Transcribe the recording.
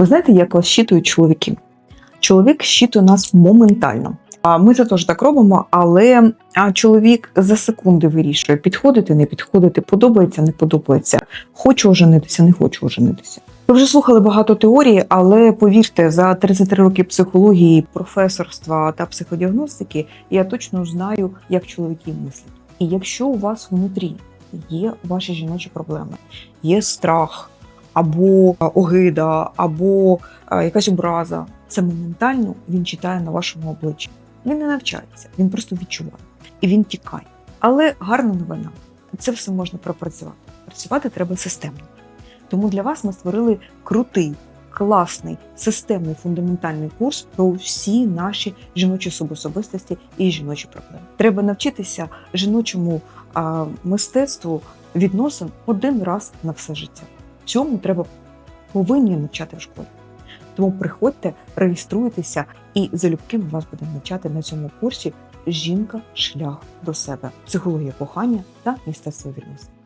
Ви знаєте, як вас щитують чоловіки? Чоловік щитує нас моментально. А ми це теж так робимо, але чоловік за секунди вирішує, підходити, не підходити, подобається, не подобається, хочу оженитися, не хочу оженитися. Ви вже слухали багато теорій, але повірте, за 33 роки психології, професорства та психодіагностики я точно знаю, як чоловіки мислять. І якщо у вас внутрі є ваші жіночі проблеми, є страх або огида, або якась образа, це моментально він читає на вашому обличчі. Він не навчається, він просто відчуває і він тікає. Але гарна новина це все можна пропрацювати. Працювати треба системно. Тому для вас ми створили крутий, класний, системний фундаментальний курс про всі наші жіночі субособистості і жіночі проблеми. Треба навчитися жіночому а, мистецтву відносин один раз на все життя. Цьому треба повинні навчати в школі. Тому приходьте, реєструйтеся, і залюбки ми вас будемо навчати на цьому курсі Жінка шлях до себе, психологія кохання та мистецтво відносин.